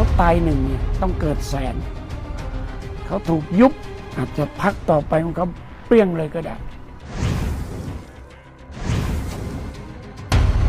ขาตายหนึ่งเนี่ยต้องเกิดแสน เขาถูกยุบอาจจะพักต่อไปของเขาเปรี้ยงเลยก็ได้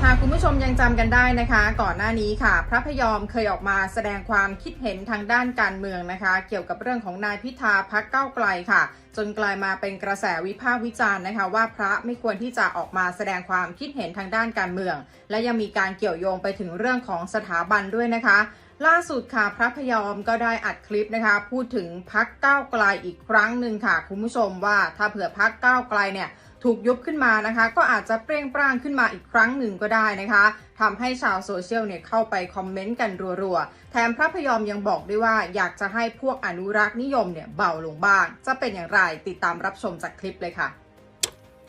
หากคุณผู้ชมยังจำกันได้นะคะ ก่อนหน้านี้ค่ะ พระพยอมเคยออกมาแสดงความคิดเห็นทางด้านการเมืองนะคะ เกี่ยวกับเรื่องของนายพิธาพักเก้าไกลค่ะ จนกลายมาเป็นกระแสวิพากษ์วิจารณ์นะคะ ว่าพระไม่ควรที่จะออกมาแสดงความคิดเห็นทางด้านการเมือง และยังมีการเกี่ยวโยงไปถึงเรื่องของสถาบันด้วยนะคะ ล่าสุดค่ะพระพยอมก็ได้อัดคลิปนะคะ พูดถึงพักก้าวไกลอีกครั้งหนึ่งค่ะ คุณผู้ชมว่าถ้าเผื่อพักก้าวไกลเนี่ยถูกยุบขึ้นมานะคะ ก็อาจจะเปร่งปร้างขึ้นมาอีกครั้งหนึ่งก็ได้นะคะทำให้ชาวโซเชียลเนี่ยเข้าไปคอมเมนต์กันรัวๆ แถมพระพยอมยังบอกด้วยว่าอยากจะให้พวกอนุรักษ์นิยมเนี่ยเบาลงบ้าง จะเป็นอย่างไรติดตามรับชมจากคลิปเลยค่ะ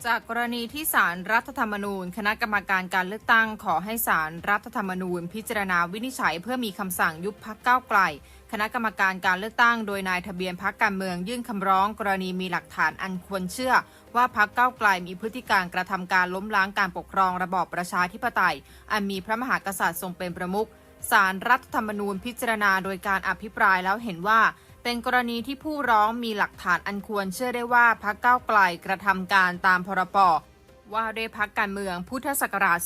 จากกรณีที่สารรัฐธรรมนูญ คณะกรรมการการเลือกตั้ง ขอให้สารรัฐธรรมนูญ พิจารณาวินิจฉัยเพื่อมีคำสั่งยุบพักก้าวไกล คณะกรรมการการเลือกตั้ง โดยนายทะเบียนพักการเมืองยื่นคำร้อง กรณีมีหลักฐานอันควรเชื่อ ว่าพักก้าวไกลมีพฤติการกระทำการล้มล้างการปกครองระบอบประชาธิปไตย อันมีพระมหากษัตริย์ทรงเป็นประมุขสารรัฐธรรมนูญพิจารณาโดยการอภิปรายแล้วเห็นว่า เป็นกรณีที่ผู้ร้องมีหลักฐานอันควรเชื่อได้ว่าพักก้าวไกลกระทำการตามพรบ ว่าด้วยพักการเมืองพุทธศักราช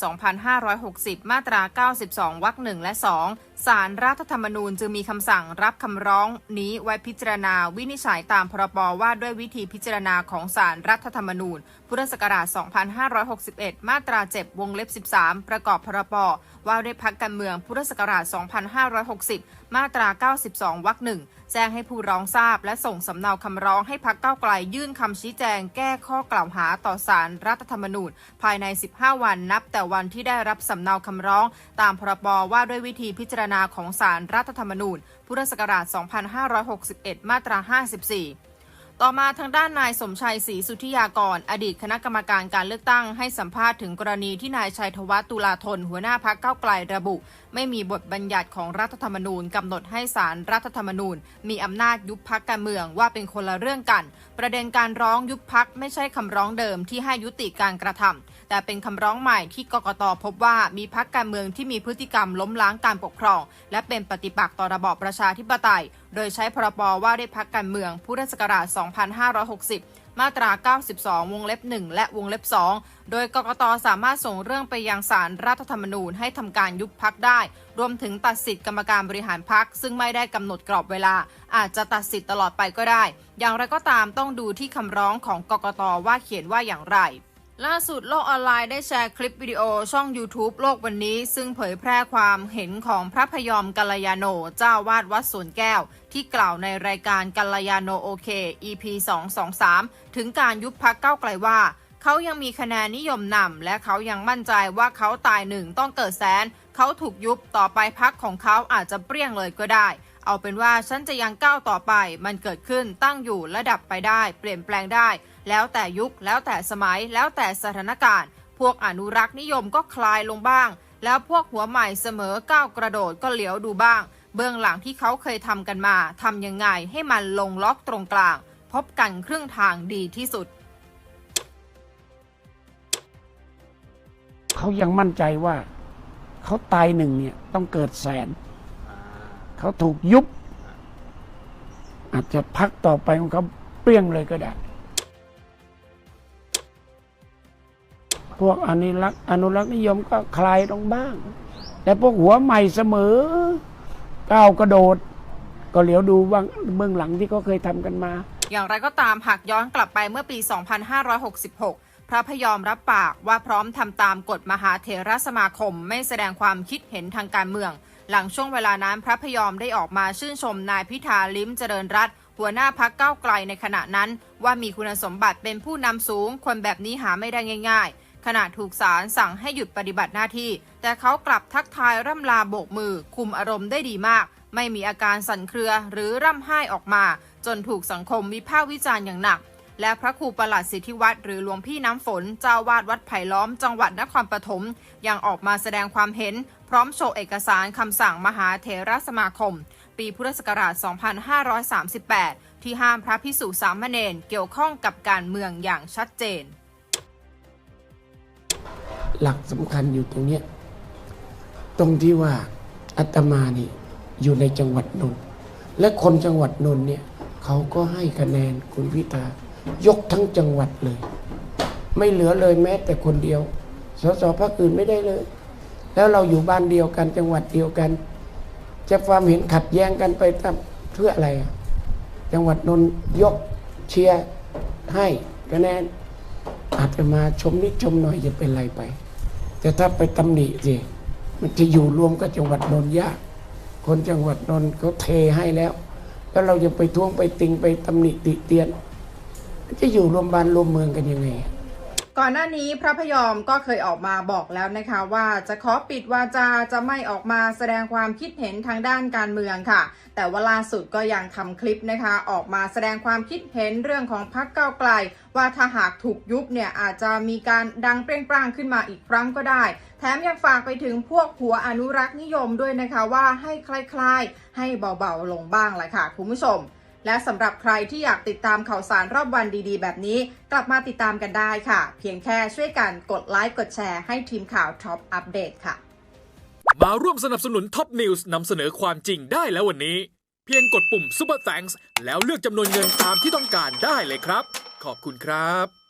2560 มาตรา 92 วรรคหนึ่งและ 2 สารรัฐธรรมนูญจึงมีคำสั่งรับคำร้องนี้ไว้พิจารณาวินิจฉัยตามพรบว่าด้วยวิธีพิจารณาของสารรัฐธรรมนูญ พุทธศักราช 2561 มาตรา 7 วงเล็บ 13 ประกอบพรบว่าด้วยพักการเมืองพุทธศักราช 2560 มาตรา 92 วรรคหนึ่งแจ้งให้ผู้ร้องทราบ และส่งสำเนาคำร้องให้พักเก้าไกลยื่นคำชี้แจงแก้ข้อกล่าวหาต่อสารรัฐธรรมนูญภายใน 15 วันนับแต่วันที่ได้รับสำเนาคำร้อง ตามพรบว่าด้วยวิธีพิจารณาของสารรัฐธรรมนูญ พุทธศักราช 2561 มาตรา 54 ต่อมาทางด้านนายสมชัยศรีสุทธิยากร อดีตคณะกรรมการการเลือกตั้งให้สัมภาษณ์ถึงกรณีที่นายชัยธวัฒน์ตุลาธนหัวหน้าพักเก้าไกลระบุ ไม่มีบทบัญญัติของรัฐธรรมนูญกำหนดให้สารรัฐธรรมนูญ มีอำนาจยุบพักการเมืองว่าเป็นคนละเรื่องกัน ประเด็นการร้องยุบพักไม่ใช่คำร้องเดิมที่ให้ยุติการกระทำแต่เป็นคำร้องใหม่ที่กกตพบว่ามีพักการเมืองที่มีพฤติกรรมล้มล้างการปกครอง และเป็นปฏิปักษ์ต่อระบอบประชาธิปไตย โดยใช้พรบว่าด้วยพักการเมืองพุทธศักราช 2560 มาตรา 92 วงเล็บ 1 และวงเล็บ 2 โดยกกตสามารถส่งเรื่องไปยังศาลรรัฐธรรมนูญให้ทำการยุบพักได้ รวมถึงตัดสิทธิกรรมการบริหารพักซึ่งไม่ได้กำหนดกรอบเวลา อาจจะตัดสิทธิ์ตลอดไปก็ได้ อย่างไรก็ตามต้องดูที่คำร้องของกกตว่าเขียนว่าอย่างไร ล่าสุดโลกออนไลน์ได้แชร์คลิปวิดีโอช่อง YouTube โลกวันนี้ ซึ่งเผยแพร่ความเห็นของพระพยอมกัลยาโน เจ้าวาดวัดสวนแก้ว ที่กล่าวในรายการกัลยาโนโอเค EP 223 ถึงการยุบพักเก้าไกลว่า เขายังมีคะแนนนิยมนำและเขายังมั่นใจว่าเขาตายหนึ่งต้องเกิดแสน เขาถูกยุบต่อไปพักของเขาอาจจะเปรี้ยงเลยก็ได้ เอาเป็นว่าฉันจะยังก้าวต่อไป มันเกิดขึ้นตั้งอยู่และดับไปได้ เปลี่ยนแปลงได้ แล้วแต่ยุค แล้วแต่สมัย แล้วแต่สถานการณ์ พวกอนุรักษ์นิยมก็คลายลงบ้าง แล้วพวกหัวใหม่เสมอก้าวกระโดดก็เหลียวดูบ้าง เบื้องหลังที่เขาเคยทำกันมาทำยังไงให้มันลงล็อกตรงกลาง พบกันครึ่งทางดีที่สุด เขายังมั่นใจว่า เขาตายหนึ่งเนี่ยต้องเกิดแสน เขาถูกยุบ อาจจะพักต่อไปของเขาเปรี้ยงเลยก็ได้ พวกอนุรักษ์อนุรักษ์นิยมก็คลายลงบ้าง แต่พวกหัวใหม่เสมอ ก้าวกระโดด ก็เหลียวดูบ้างเบื้องหลังที่เขาเคยทำกันมา อย่างไรก็ตามหากย้อนกลับไปเมื่อปี 2566พระพยอมรับปากว่าพร้อมทำตามกฎมหาเถรสมาคม ไม่แสดงความคิดเห็นทางการเมือง หลังช่วงเวลานั้นพระพยอมได้ออกมาชื่นชมนายพิธาลิ้มเจริญรัตหัวหน้าพักเก้าไกลในขณะนั้น ว่ามีคุณสมบัติเป็นผู้นำสูง คนแบบนี้หาไม่ได้ง่าย ๆ ขณะถูกศาลสั่งให้หยุดปฏิบัติหน้าที่ แต่เขากลับทักทายร่ำลาโบกมือ คุมอารมณ์ได้ดีมาก ไม่มีอาการสั่นเครือหรือร่ำไห้ออกมา จนถูกสังคมวิพากษ์วิจารณ์อย่างหนัก และพระครูประหลัดสิทธิวัตรหรือหลวงพี่น้ำฝนเจ้าวาดวัดไผ่ล้อมจังหวัดนครปฐมยังออกมาแสดงความเห็น พร้อมโชว์เอกสารคำสั่งมหาเถรสมาคม ปีพุทธศักราช 2538 ที่ห้ามพระพิสุสามเณรเกี่ยวข้องกับการเมืองอย่างชัดเจน หลักสำคัญอยู่ตรงนี้ตรงที่ว่าอาตมานี่อยู่ในจังหวัดนนท์และคนจังหวัดนนท์เนี่ยเขาก็ให้คะแนนคุณพิธา ยกทั้งจังหวัดเลย ไม่เหลือเลยแม้แต่คนเดียว สสพรรคอื่นไม่ได้เลย แล้วเราอยู่บ้านเดียวกันจังหวัดเดียวกัน จะความเห็นขัดแย้งกันไปทำเพื่ออะไร จังหวัดนนท์ยกเชียร์ให้คะแนนอาจจะมาชมนิดชมหน่อยจะเป็นไรไป แต่ถ้าไปตำหนิสิมันจะอยู่รวมกับจังหวัดนนท์ยากคนจังหวัดนนท์เขาเทให้แล้ว แล้วเราจะไปท้วงไปติงไปตำหนิติเตียน จะอยู่รวมบ้านรวมเมืองกันยังไงก่อนหน้านี้พระพยอมก็เคยออกมาบอกแล้วนะคะว่าจะขอปิดวาจาจะไม่ออกมาแสดงความคิดเห็นทางด้านการเมืองค่ะ แต่ว่าล่าสุดก็ยังทำคลิปนะคะ ออกมาแสดงความคิดเห็นเรื่องของพรรคก้าไกล ว่าถ้าหากถูกยุบเนี่ยอาจจะมีการดังเปร่งปร้างขึ้นมาอีกครั้งก็ได้ แถมยังฝากไปถึงพวกหัวอนุรักษ์นิยมด้วยนะคะว่าให้คลายๆให้เบาๆลงบ้างแหละค่ะคุณผู้ชม และสำหรับใครที่อยากติดตามข่าวสารรอบวันดีๆ แบบนี้ กลับมาติดตามกันได้ค่ะ เพียงแค่ช่วยกันกดไลค์กดแชร์ให้ทีมข่าวท็อปอัปเดตค่ะ มาร่วมสนับสนุนท็อปนิวส์นำเสนอความจริงได้แล้ววันนี้ เพียงกดปุ่ม Super Thanks แล้วเลือกจำนวนเงินตามที่ต้องการได้เลยครับ ขอบคุณครับ